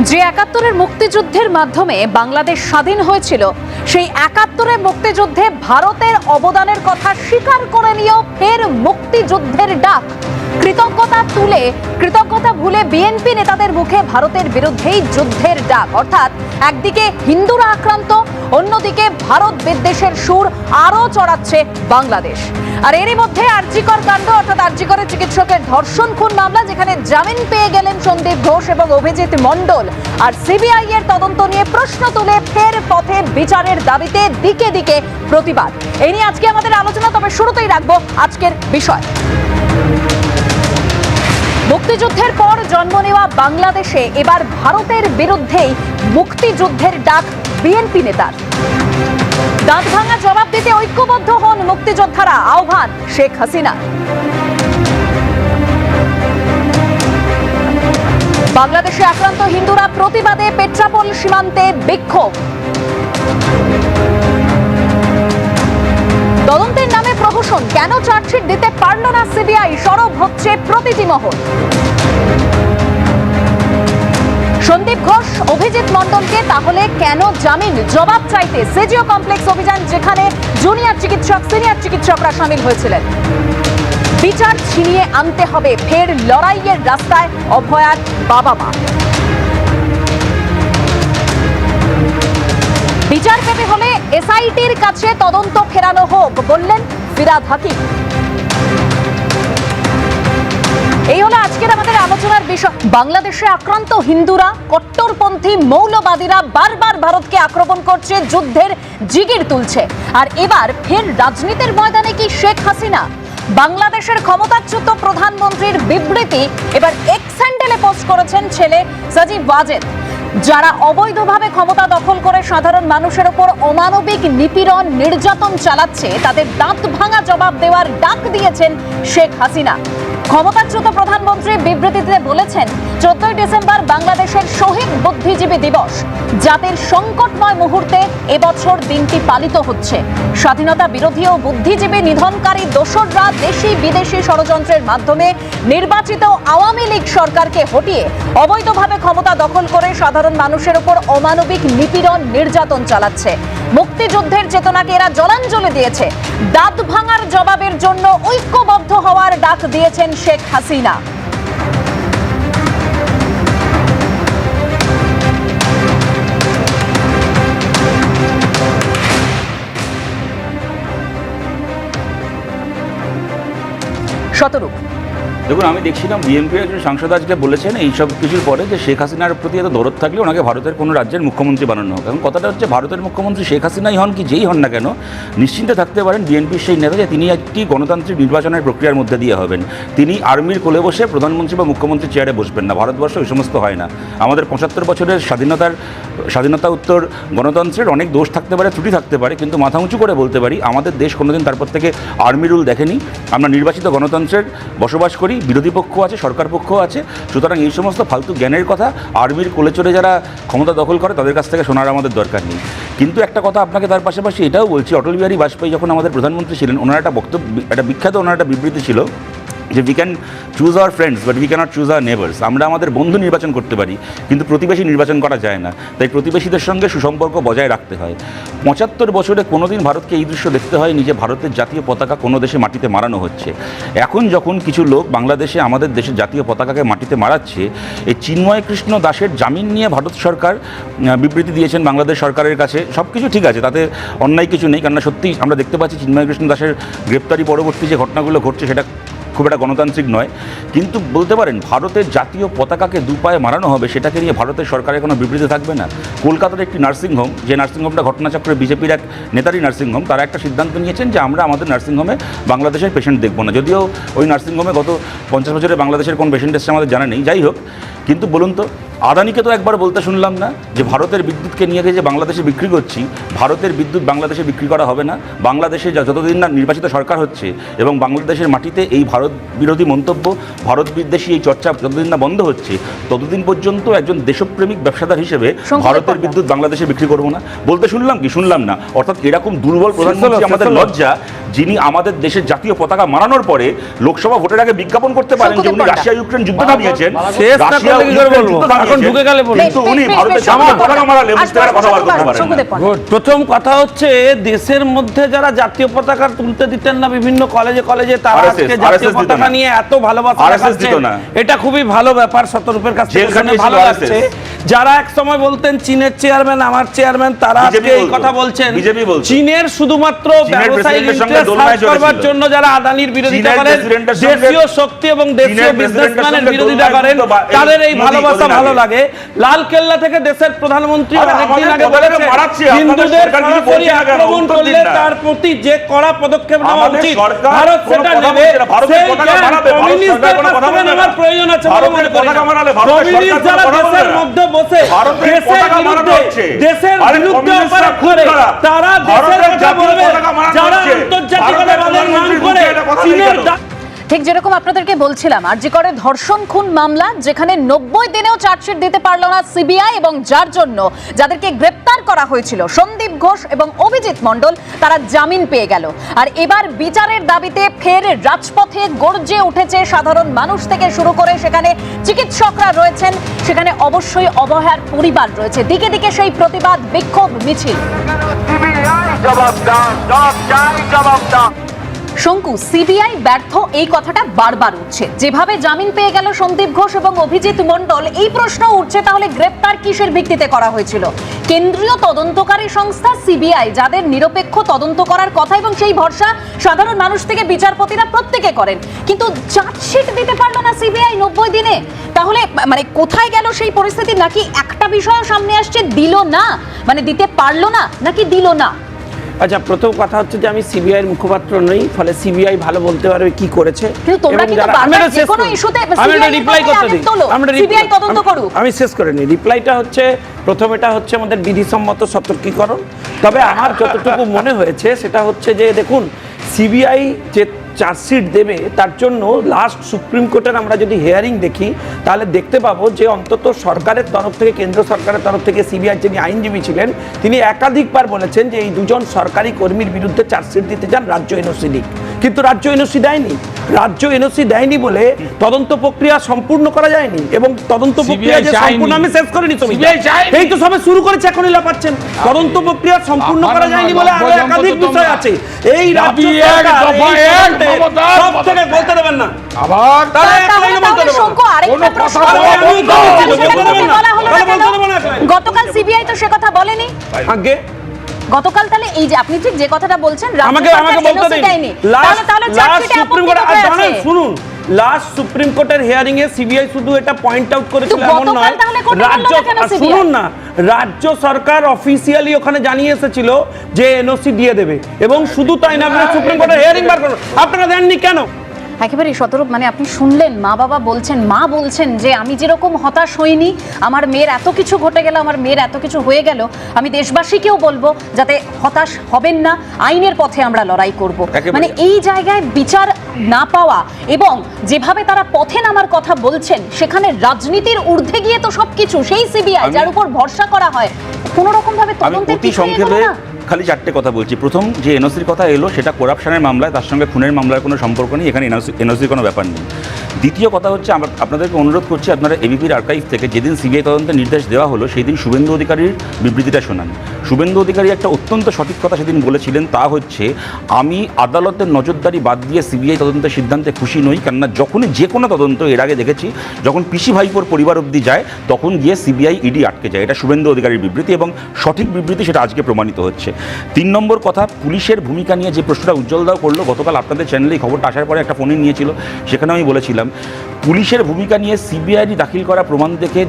যে একাত্তরের মুক্তিযুদ্ধের মাধ্যমে বাংলাদেশ স্বাধীন হয়েছিল। সেই একাত্তরের মুক্তিযুদ্ধে ভারতের অবদানের কথা স্বীকার করে নিয়েও ফের মুক্তিযুদ্ধের ডাক। কৃতজ্ঞতা তুলে, কৃতজ্ঞতা ভুলে বিএনপি নেতাদের মুখে ভারতের বিরুদ্ধেই যুদ্ধের ডাক। অর্থাৎ একদিকে হিন্দুরা আক্রান্ত, অন্যদিকে ভারত বিদ্বেষের সুর আরও চড়াচ্ছে বাংলাদেশ। আর এরই মধ্যে আরজিকর কাণ্ড, অর্থাৎ আরজিকরের চিকিৎসকের ধর্ষণ খুন মামলা, যেখানে জামিন পেয়ে গেলেন সন্দীপ ঘোষ এবং অভিজিৎ মণ্ডল। আর সিবিআই এর তদন্ত নিয়ে প্রশ্ন তুলে ফের পথে বিচারের দাবিতে দিকে দিকে প্রতিবাদ। এ নিয়ে আজকে আমাদের আলোচনা, তবে শুরুতেই রাখব আজকের বিষয়। মুক্তিযুদ্ধের পর জন্ম নেওয়া বাংলাদেশে এবার ভারতের বিরুদ্ধেই মুক্তিযুদ্ধের ডাক বিএনপি নেতার। দাঁত ভাঙা জবাব দিতে ঐক্যবদ্ধ হন মুক্তিযোদ্ধারা। আহ্বান শেখ হাসিনা। বাংলাদেশে আক্রান্ত হিন্দুরা প্রতিবাদে পেট্রাপোল সীমান্তে বিক্ষোভ। তদন্তের নামে প্রহসন। কেন চার্জশিট দিতে পারল না সিবিআই? সরব হচ্ছে প্রতিটি মহল সন্দীপ ঘোষ, অভিজিৎ মণ্ডলকে তাহলে কেন জামিন? জবাব চাইতে সেজিও কমপ্লেক্স অভিযান, যেখানে জুনিয়র চিকিৎসক, সিনিয়র চিকিৎসকরা সামিল হয়েছিলেন। বিচার ছিনিয়ে আনতে হবে, ফের লড়াইয়ের রাস্তায় অভয়ার বাবা মা বিচার পেতে হলে এসআইটির কাছে তদন্ত ফেরানো হোক, বললেন ফিরাদ হাকিম। এই হলো আজকের আমাদের আলোচনার বিষয়। বাংলাদেশে আক্রান্ত হিন্দুরা, কট্টরপন্থী, মৌলবাদীরা বারবার ভারতকে আক্রমণ করছে, যুদ্ধের জিগির তুলছে। আর এবার ফের রাজনীতির ময়দানে কি শেখ হাসিনা? বাংলাদেশের ক্ষমতাচ্যুত প্রধানমন্ত্রীর বিবৃতি এবার এক্স হ্যান্ডেলে পোস্ট করেছেন ছেলে সাজিব ওয়াজেদ। যারা অবৈধভাবে ক্ষমতা দখল করে সাধারণ মানুষের ওপর অমানবিক নিপীড়ন, নির্যাতন চালাচ্ছে, তাদের দাঁত ভাঙা জবাব দেওয়ার ডাক দিয়েছেন শেখ হাসিনা। ক্ষমতাচ্যুত প্রধানমন্ত্রী বিবৃতিতে বলেছেন, চোদ্দই ডিসেম্বর বুদ্ধিজীবী দিবস। জাতির সংকটময় মুহূর্তে এবছর দিনটি পালিত হচ্ছে। স্বাধীনতা বিরোধী ও বুদ্ধিজীবী নিধনকারী দোসররা দেশি বিদেশি ষড়যন্ত্রের মাধ্যমে নির্বাচিত আওয়ামী লীগ সরকারকে হটিয়ে অবৈধভাবে ক্ষমতা দখল করে সাধারণ মানুষের উপর অমানবিক নিপীড়ন নির্যাতন চালাচ্ছে। মুক্তিযুদ্ধের চেতনাকে এরা জলাঞ্জলি দিয়েছে। দাঁত ভাঙার জবাবের জন্য ঐক্যবদ্ধ হওয়ার ডাক দিয়েছেন শেখ হাসিনা। শতরূপ দেখুন, আমি দেখছিলাম বিএনপির একজন সাংসদ আজকে বলেছেন এই সব কিছুর পরে যে শেখ হাসিনার প্রতি এত দরদ থাকলে ওনাকে ভারতের কোনো রাজ্যের মুখ্যমন্ত্রী বানানো হোক। এবং কথাটা হচ্ছে ভারতের মুখ্যমন্ত্রী শেখ হাসিনাই হন কি যেই হন না কেন, নিশ্চিন্তে থাকতে পারেন বিএনপির সেই নেতা যে তিনি একটি গণতান্ত্রিক নির্বাচনের প্রক্রিয়ার মধ্যে দিয়ে হবেন। তিনি আর্মির কোলে বসে প্রধানমন্ত্রী বা মুখ্যমন্ত্রী চেয়ারে বসবেন না। ভারতবর্ষ ওই সমস্ত হয় না। আমাদের পঁচাত্তর বছরের স্বাধীনতার, স্বাধীনতা উত্তর গণতন্ত্রের অনেক দোষ থাকতে পারে, ত্রুটি থাকতে পারে, কিন্তু মাথা উঁচু করে বলতে পারি, আমাদের দেশ কোনোদিন তারপর থেকে আর্মি রুল দেখেনি। আমরা নির্বাচিত গণতন্ত্রের বসবাস করি বিরোধী পক্ষ আছে, সরকার পক্ষ আছে। সুতরাং এই সমস্ত ফালতু জ্ঞানের কথা আর্মির কোলে চড়ে যারা ক্ষমতা দখল করে, তাদের কাছ থেকে শোনার আমাদের দরকার নেই। কিন্তু একটা কথা আপনাকে তার পাশাপাশি এটাও বলছি, অটল বিহারী বাজপেয়ী যখন আমাদের প্রধানমন্ত্রী ছিলেন, ওনার একটা বক্তব্য, একটা বিখ্যাত, ওনার একটা বিবৃতি ছিল যে we can choose our friends but we cannot choose our neighbours আমরা আমাদের বন্ধু নির্বাচন করতে পারি, কিন্তু প্রতিবেশী নির্বাচন করা যায় না। তাই প্রতিবেশীদের সঙ্গে সুসম্পর্ক বজায় রাখতে হয়। পঁচাত্তর বছরে কোনোদিন ভারতকে এই দৃশ্য দেখতে হয়নি যে ভারতের জাতীয় পতাকা কোনো দেশে মাটিতে মারানো হচ্ছে। এখন যখন কিছু লোক বাংলাদেশে আমাদের দেশের জাতীয় পতাকাকে মাটিতে মারাচ্ছে, এই চিন্ময় কৃষ্ণ দাসের জামিন নিয়ে ভারত সরকার বিবৃতি দিয়েছেন বাংলাদেশ সরকারের কাছে। সব কিছু ঠিক আছে, তাতে অন্যায় কিছু নেই, কেননা সত্যি আমরা দেখতে পাচ্ছি চিন্ময় কৃষ্ণ দাসের গ্রেপ্তারি পরবর্তী যে ঘটনাগুলো ঘটছে, সেটা খুব একটা গণতান্ত্রিক নয়। কিন্তু বলতে পারেন, ভারতের জাতীয় পতাকাকে দু পায়ে মারানো হবে, সেটাকে নিয়ে ভারতের সরকারের কোনো বিবৃতি থাকবে না। কলকাতার একটি নার্সিংহোম যে নার্সিংহোমটা ঘটনাচক্রে বিজেপির এক নেতারই নার্সিংহোম তারা একটা সিদ্ধান্ত নিয়েছেন যে আমরা আমাদের নার্সিংহোমে বাংলাদেশের পেশেন্ট দেখব না। যদিও ওই নার্সিংহোমে গত পঞ্চাশ বছরে বাংলাদেশের কোন পেশেন্ট এসছে আমাদের জানা নেই। যাই হোক, কিন্তু বলুন তো আদানিকে তো একবার বলতে শুনলাম না যে ভারতের বিদ্যুৎকে নিয়ে গিয়ে যে বাংলাদেশে বিক্রি করছি ভারতের বিদ্যুৎ বাংলাদেশে বিক্রি করা হবে না বাংলাদেশে যতদিন না নির্বাচিত সরকার হচ্ছে এবং বাংলাদেশের মাটিতে এই ভারত বিরোধী মন্তব্য ভারত বিদ্বেষী এই চর্চা যতদিন না বন্ধ হচ্ছে ততদিন পর্যন্ত একজন দেশপ্রেমিক ব্যবসাদার হিসেবে ভারতের বিদ্যুৎ বাংলাদেশে বিক্রি করব না। বলতে শুনলাম কি? শুনলাম না। অর্থাৎ এরকম দুর্বল প্রধানমন্ত্রী আমাদের লজ্জা যিনি আমাদের দেশের জাতীয় পতাকা মারানোর পরে লোকসভা ভোটের আগে বিজ্ঞাপন করতে পারেন যে উনি রাশিয়া ইউক্রেন যুদ্ধ বাবা, থামিয়েছেন বাবা, শেষ না রাশিয়া করলে কি করে ইউক্রেন বলব? যুদ্ধ এখন থামিয়েছেন। ঢুকে গেলে বলব। কিন্তু উনি বেশ, বেশ, ভারতের বেশ, জাতীয় শঙ্কুদেব পতাকা মারালে আসব, বুঝতে পারে কথা আসব, বলতে আসব, পারেন না। শঙ্কুদেব পণ্ডিত। গুড। প্রথম কথা হচ্ছে দেশের মধ্যে যারা জাতীয় পতাকা তুলতে দিতেন না বিভিন্ন কলেজে কলেজে তারা আজকে জাতীয় পতাকা নিয়ে এত ভালোবাসা। এটা খুবই ভালো ব্যাপার শতরূপের কাছ ভালো লাগছে যারা এক সময় বলতেন চীনের চেয়ারম্যান আমার চেয়ারম্যান তারা আজকে এই কথা বলছেন। চীনের শুধুমাত্র ব্যবসায়িক ইন্টারেস্ট করবার জন্য যারা আদানির বিরোধিতা করেন দেশীয় শক্তি এবং দেশীয় বিজনেসম্যানের বিরোধিতা করেন তাদের এই ভালোবাসা ভালো লাগে। লাল কেল্লা থেকে দেশের প্রধানমন্ত্রী অনেকদিন আগে বলেছেন হিন্দুদের সরাসরি? আক্রমণ করলে তার প্রতি যে কড়া পদক্ষেপ নেওয়া উচিত ভারত সেটা নেবে সেই কমিউনিস্টদের কাছ থেকে নেওয়ার প্রয়োজন আছে বলে মনে করি কমিউনিস্ট যারা দেশের মধ্যে বসে দেশের বিরুদ্ধে অপরাধ করে তারা দেশের কথা বলবে যারা আন্তর্জাতিক নাম করে চীনের ঠিক যেরকম আপনাদেরকে বলছিলাম আরজিকরের ধর্ষণ খুন মামলা, যেখানে নব্বই দিনেও চার্জশিট দিতে পারল না সিবিআই এবং যার জন্য যাদেরকে গ্রেপ্তার করা হয়েছিল, সন্দীপ ঘোষ এবং অভিজিৎ মণ্ডল, তারা জামিন পেয়ে গেল। আর এবার বিচারের দাবিতে ফের রাজপথে গর্জে উঠেছে সাধারণ মানুষ থেকে শুরু করে সেখানে চিকিৎসকরা রয়েছেন, সেখানে অবশ্যই অবহেলার পরিবার রয়েছে। দিকে দিকে সেই প্রতিবাদ, বিক্ষোভ, মিছিল। সিবিআই জবাব দাও শঙ্কু সিবিআই ব্যর্থ, এই কথাটা বারবার উঠছে। যেভাবে জামিন পেয়ে গেল সন্দীপ ঘোষ এবং অভিজিৎ মণ্ডল, এই প্রশ্ন উঠছে তাহলে গ্রেপ্তার কিসের ভিত্তিতে করা হয়েছিল? কেন্দ্রীয় তদন্তকারী সংস্থা সিবিআই যাদের নিরপেক্ষ তদন্ত করার কথা এবং সেই ভরসা সাধারণ মানুষ থেকে বিচারপতিরা প্রত্যেকে করেন। কিন্তু চার্জশিট দিতে পারল না সিবিআই নব্বই দিনে। তাহলে মানে কোথায় গেল সেই পরিস্থিতি? নাকি একটা বিষয় সামনে আসছে, দিল না? মানে দিতে পারল না, নাকি দিল না? আচ্ছা প্রথম কথা হচ্ছে যে আমি সিবিআই এর মুখপাত্র নই ফলে সিবিআই ভালো বলতে পারবে কি করেছে। আমি শেষ করে। নি রিপ্লাইটা হচ্ছে প্রথম এটা হচ্ছে আমাদের বিধিসম্মত সতর্কীকরণ। তবে আমার যতটুকু মনে হয়েছে সেটা হচ্ছে যে দেখুন সিবিআই যে চার্জশিট দেবে, তার জন্য লাস্ট সুপ্রিম কোর্টের আমরা যদি হেয়ারিং দেখি, তাহলে দেখতে পাবো যে অন্তত সরকারের তরফ থেকে, কেন্দ্র সরকারের তরফ থেকে সিবিআই যিনি আইনজীবী ছিলেন, তিনি একাধিকবার বলেছেন যে এই দুজন সরকারি কর্মীর বিরুদ্ধে চার্জশিট দিতে চান রাজ্য এনওসি দিক কিন্তু রাজ্য এনওসি দেয়নি। রাজ্য এনওসি দেয়নি বলে তদন্ত প্রক্রিয়া সম্পূর্ণ করা যায়নি এবং তদন্ত প্রক্রিয়া যে সম্পূর্ণ আমি শেষ করিনি তুমি এই তো সবে শুরু করেছে এখনই লাপাচ্ছেন তদন্ত প্রক্রিয়া সম্পূর্ণ করা যায়নি বলে আরও একাধিক বিষয় আছে। এই রাজ্য এক, সরকার দফা এক, সব থেকে বলতে দেবেন না। আবার। গতকাল সিবিআই তো সে কথা বলেনি। আগে গতকাল তাহলে এই যে আপনি ঠিক যে কথাটা বলছেন আমাকে আমাকে বলতে দিন। লাস্ট তাহলে তাহলে লাস্ট সুপ্রিম কোর্ট কোথায় জানেন শুনুন লাস্ট সুপ্রিম কোর্টের হিয়ারিং এ সিবিআই শুধু এটা পয়েন্ট আউট করেছিল এমন নয়। রাজ্য আর? শুনুন না রাজ্য সরকার অফিসিয়ালি ওখানে জানিয়ে এসেছিল যে এনওসি দিয়ে দেবে। এবং শুধু তাই না সুপ্রিম কোর্টের হিয়ারিং বার করুন। আপনারা দেননি কেন? একেবারে শতরূপ। মানে আপনি শুনলেন মা বাবা বলছেন মা বলছেন যে আমি যেরকম হতাশ হইনি আমার মেয়ের এত কিছু ঘটে গেল আমার মেয়ের এত কিছু হয়ে গেল আমি দেশবাসীকেও বলব যাতে হতাশ হবেন না আইনের পথে আমরা লড়াই করব। মানে এই জায়গায় বিচার না পাওয়া এবং যেভাবে তারা পথে নামার কথা বলছেন সেখানে রাজনীতির ঊর্ধ্বে গিয়ে তো সবকিছু সেই সিবিআই যার উপর ভরসা করা হয় কোনো রকম ভাবে আমি তদন্তে সংক্ষেপে খালি চারটে কথা বলছি। প্রথম যে এনওসির কথা এলো, সেটা করাপশনের মামলায়, তার সঙ্গে খুনের মামলার কোনো সম্পর্ক নেই, এখানে এনওসির কোনো ব্যাপার নেই। দ্বিতীয় কথা হচ্ছে, আমরা, আপনাদেরকে অনুরোধ করছি, আপনারা এবিপির আর্কাইভ থেকে যেদিন সিবিআই তদন্তের নির্দেশ দেওয়া হলো, সেই দিন শুভেন্দু অধিকারীর বিবৃতিটা শোনান। শুভেন্দু অধিকারী একটা অত্যন্ত সঠিক কথা সেদিন বলেছিলেন, তা হচ্ছে আমি আদালতের নজরদারি বাদ দিয়ে সিবিআই তদন্তের সিদ্ধান্তে খুশি নই, কেননা যখনই যে কোনো তদন্ত এর আগে দেখেছি, যখন পিসি ভাইপোর পরিবার অবধি যায়, তখন গিয়ে সিবিআই ইডি আটকে যায়। এটা শুভেন্দু অধিকারীর বিবৃতি এবং সঠিক বিবৃতি সেটা আজকে প্রমাণিত হচ্ছে। তিন নম্বর কথা, পুলিশের ভূমিকা নিয়ে যে প্রশ্নটা উজ্জ্বল দাও করল, গতকাল আপনাদের চ্যানেলে এই খবরটা আসার পরে একটা ফোনে নিয়েছিল, সেখানে আমি বলেছিলাম, পুলিশের ভূমিকা নিয়ে সিবিআইডি দাখিল করা প্রমাণ দেখে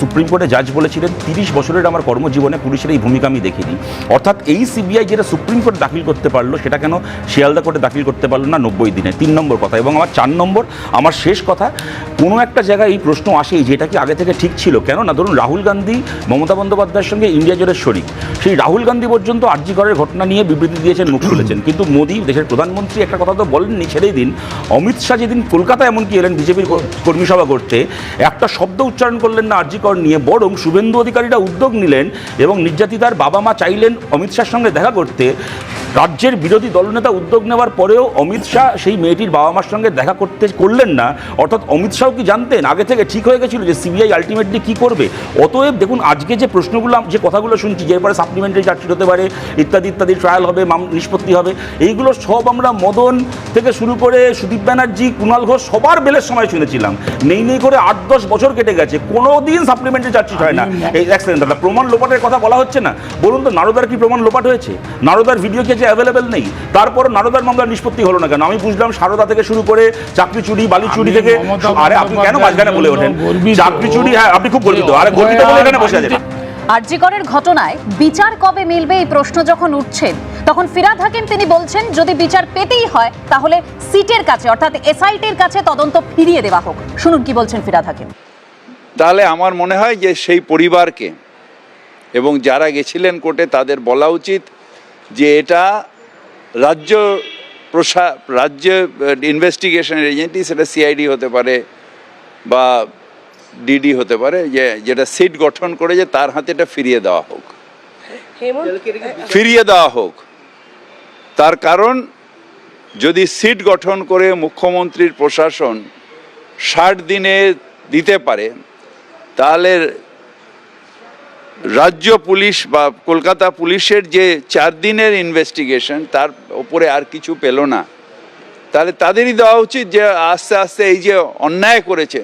সুপ্রিম কোর্টে জাজ বলেছিলেন, তিরিশ বছরের আমার কর্মজীবনে পুলিশের এই ভূমিকা আমি দেখিনি। অর্থাৎ এই সিবিআই যেটা সুপ্রিম কোর্ট দাখিল করতে পারল, সেটা কেন শিয়ালদা কোর্টে দাখিল করতে পারল না নব্বই দিনে? তিন নম্বর কথা। এবং আমার চার নম্বর, আমার শেষ কথা, কোনো একটা জায়গায় এই প্রশ্ন আসেই যে এটা কি আগে থেকে ঠিক ছিল। কেন না ধরুন, রাহুল গান্ধী, মমতা বন্দ্যোপাধ্যায়ের সঙ্গে ইন্ডিয়া জোটের শরিক। সেই রাহুল গান্ধী পর্যন্ত আরজিগড়ের ঘটনা নিয়ে বিবৃতি দিয়েছেন, মুখ খুলেছেন। কিন্তু মোদী, দেশের প্রধানমন্ত্রী একটা কথা তো বলেননি ছেড়েই দিন। অমিত শাহ যেদিন কলকাতা এমনকি এলেন বিজেপির কর্মী সভা করতে, একটা শব্দ উচ্চারণ করলেন না আরজিকর নিয়ে, বরং শুভেন্দু অধিকারীরা উদ্যোগ নিলেন এবং নির্যাতিতার বাবা মা চাইলেন অমিত শাহর সঙ্গে দেখা করতে রাজ্যের বিরোধী দলনেতা উদ্যোগ নেওয়ার পরেও অমিত শাহ সেই মেয়েটির বাবা মার সঙ্গে দেখা করতে করলেন না। অর্থাৎ অমিত শাহ কি জানতেন? আগে থেকে ঠিক হয়ে গেছিল যে সিবিআই আলটিমেটলি কি করবে? অতএব দেখুন আজকে যে প্রশ্নগুলো যে কথাগুলো শুনছি যে এরপরে সাপ্লিমেন্টারি চার্জশিট হতে পারে ইত্যাদি ইত্যাদি ট্রায়াল হবে মাম- নিষ্পত্তি হবে এইগুলো সব আমরা মদন থেকে শুরু করে সুদীপ ব্যানার্জি কুণাল ঘোষ সবার বেলের সময় শুনেছিলাম। নেই নেই করে আট দশ বছর কেটে গেছে কোনো দিন সাপ্লিমেন্টারি চার্জশিট হয় না। এই সেকেন্ড দাদা প্রমাণ লোপাটের কথা বলা হচ্ছে না। বলুন তো নারদার কি প্রমাণ লোপাট হয়েছে? নারদার ভিডিও কে যে অ্যাভেলেবেল নেই তারপর নারদার মামলার নিষ্পত্তি হলো না কেন? আমি বুঝলাম সারদা থেকে শুরু করে চাকরি চুরি বালি চুরি থেকে আরে আপনি কেন মাঝখানে বলে ওঠেন? চাকরি চুরি হ্যাঁ আপনি খুব গর্বিত। আরে গর্বিত বলে এখানে বসে আছেন আরজিকরের ঘটনায় বিচার কবে মিলবে এই প্রশ্ন যখন উঠছে? তখন ফিরাদ হাকিম তিনি বলছেন যদি বিচার পেতেই হয় তাহলে সিটের কাছে অর্থাৎ এসআইটির কাছে তদন্ত ফিরিয়ে দেওয়া হোক। শুনুন কি বলছেন ফিরাদ হাকিম। তাহলে আমার মনে হয় যে সেই পরিবারকে এবং যারা গেছিলেন কোর্টে তাদের বলা উচিত যে এটা রাজ্য প্রশা রাজ্য ইনভেস্টিগেশনের এজেন্টি সেটা সিআইডি হতে পারে বা ডিডি হতে পারে যে যেটা সিট গঠন করে যে তার হাতে এটা ফিরিয়ে দেওয়া হোক। ফিরিয়ে দেওয়া হোক। তার কারণ যদি সিট গঠন করে মুখ্যমন্ত্রীর প্রশাসন ষাট দিনে দিতে পারে তাহলে রাজ্য পুলিশ বা কলকাতা পুলিশের যে চার দিনের ইনভেস্টিগেশন তার ওপরে আর কিছু পেল না। তাহলে তাদেরই দেওয়া উচিত যে আস্তে আস্তে এই যে অন্যায় করেছে,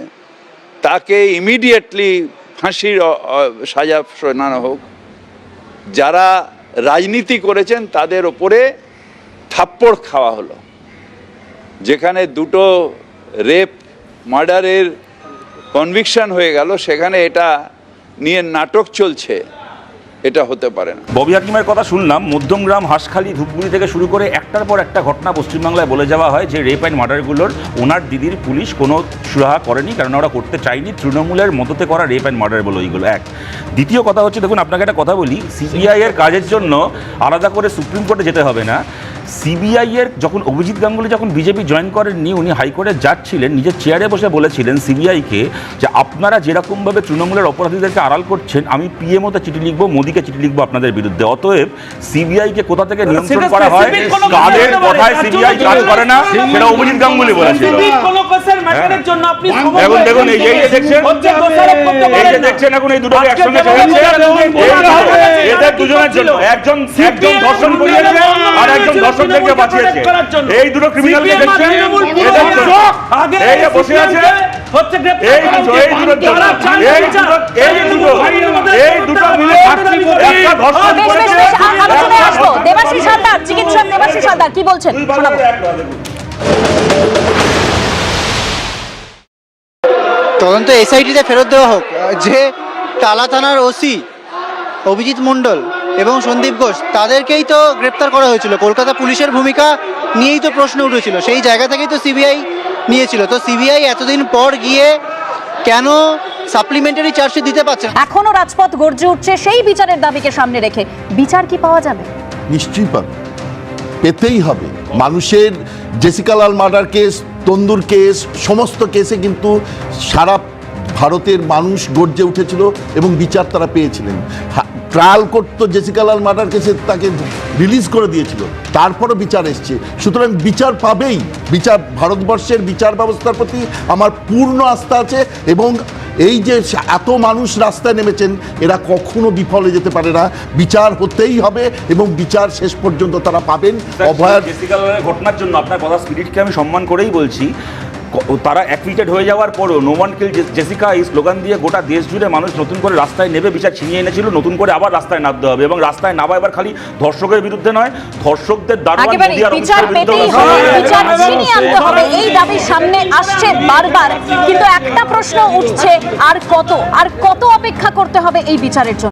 তাকে ইমিডিয়েটলি ফাঁসির সাজা শোনানো হোক। যারা রাজনীতি করেছেন, তাদের ওপরে থাপ্পড় খাওয়া হলো। যেখানে দুটো রেপ মার্ডারের কনভিকশন হয়ে গেল, সেখানে এটা নিয়ে নাটক চলছে, এটা হতে পারে না। ববি হাকিমের কথা শুনলাম, মধ্যমগ্রাম, হাঁসখালি, ধূপগুড়ি থেকে শুরু করে একটার পর একটা ঘটনা পশ্চিমবাংলায় বলে যাওয়া হয় যে রেপ অ্যান্ড মার্ডারগুলোর ওনার দিদির পুলিশ কোনো সুরাহা করেনি, কারণ ওরা করতে চায়নি। তৃণমূলের মদতে করা রেপ অ্যান্ড মার্ডার বলে ওইগুলো এক। দ্বিতীয় কথা হচ্ছে, দেখুন, আপনাকে একটা কথা বলি সিবিআই এর কাজের জন্য আলাদা করে সুপ্রিম কোর্টে যেতে হবে না। সিবিআই এর যখন অভিজিৎ গাঙ্গুলি যখন বিজেপি জয়েন করেননি উনি হাইকোর্টে যাচ্ছিলেন নিজের চেয়ারে বসে বলেছিলেন সিবিআইকে যে আপনারা যেরকমভাবে তৃণমূলের অপরাধীদেরকে আড়াল করছেন আমি পিএমওতে চিঠি লিখব মোদীকে চিঠি লিখব আপনাদের বিরুদ্ধে। অতএব সিবিআইকে কোথা থেকে নিয়ন্ত্রণ করা হয় কাদের কথায় সিবিআই কাজ করে না সেটা অভিজিৎ গাঙ্গুলি বলেছিল। সময় দেখুন, দেখুন, এই যে- দেখছেন? এই যে দেখছেন এখন এই দুটোকে একসঙ্গে এদের দুজনের জন্য একজন একজন ধর্ষণ করিয়েছে আর একজন তৃণমূল তৃণমূলকে বাঁচিয়েছে। এই দুটো ক্রিমিনালকে এই যে বসে আছে। কে হচ্ছে গ্রেপ্তার এই দুটো এই দুটো এই দুটো এই দুটো বাড়ির মধ্যে এই দুটো মিলে একটা ধর্ষণ বেশ বেশ করেছে বেশ আ- আলোচনায় আসব। দেবাশিস হালদার চিকিৎসক দেবাশিস হালদার কি বলছেন? দুই শোনাবো। বাংলার এক নয়, দেখুন। তদন্ত এসআইটিতে ফেরত দেওয়া হোক। যে টালা থানার ওসি অভিজিৎ মণ্ডল এবং সন্দীপ ঘোষ তাদেরকেই তো গ্রেপ্তার করা হয়েছিল। কলকাতা পুলিশের ভূমিকা নিয়েই তো প্রশ্ন উঠেছিল। সেই জায়গা থেকেই তো সিবিআই নিয়েছিল। তো সিবিআই এতদিন পর গিয়ে কেন সাপ্লিমেন্টারি চার্জশিট দিতে পারছে না? এখনও রাজপথ গর্জে উঠছে সেই বিচারের দাবিকে সামনে রেখে। বিচার কি পাওয়া যাবে? নিশ্চয়ই পাবে। পেতেই হবে। মানুষের Jessica Lal murder case tandoor case সমস্ত কেসে কিন্তু সারা ভারতের মানুষ গর্জে উঠেছিল এবং বিচার তারা পেয়েছিলেন। ট্রায়াল করতো জেসিকালাল মার্ডার কেসে তাকে রিলিজ করে দিয়েছিল। তারপরও বিচার এসছে। সুতরাং বিচার পাবেই। বিচার ভারতবর্ষের বিচার ব্যবস্থার প্রতি আমার পূর্ণ আস্থা আছে এবং এই যে এত মানুষ রাস্তায় নেমেছেন এরা কখনো বিফলে যেতে পারে না। বিচার হতেই হবে এবং বিচার শেষ পর্যন্ত তারা পাবেন। অভয়ার ঘটনার জন্য আপনার কথা স্পিরিটকে আমি সম্মান করেই বলছি। তারা অ্যাকুইটেড হয়ে যাওয়ার পরও নোমান কিল জেসিকা এই স্লোগান দিয়ে গোটা দেশ জুড়ে মানুষ নতুন করে রাস্তায় নেবে বিচার ছিনিয়ে এনেছিল নতুন করে আবার রাস্তায় নামতে হবে এবং রাস্তায় নামা এবার খালি ধর্ষকের বিরুদ্ধে নয় ধর্ষকদের দারোয়ান মোদি আর এই দাবি সামনে আসছে বারবার। কিন্তু একটা প্রশ্ন উঠছে আর কত আর কত অপেক্ষা করতে হবে এই বিচারের জন্য?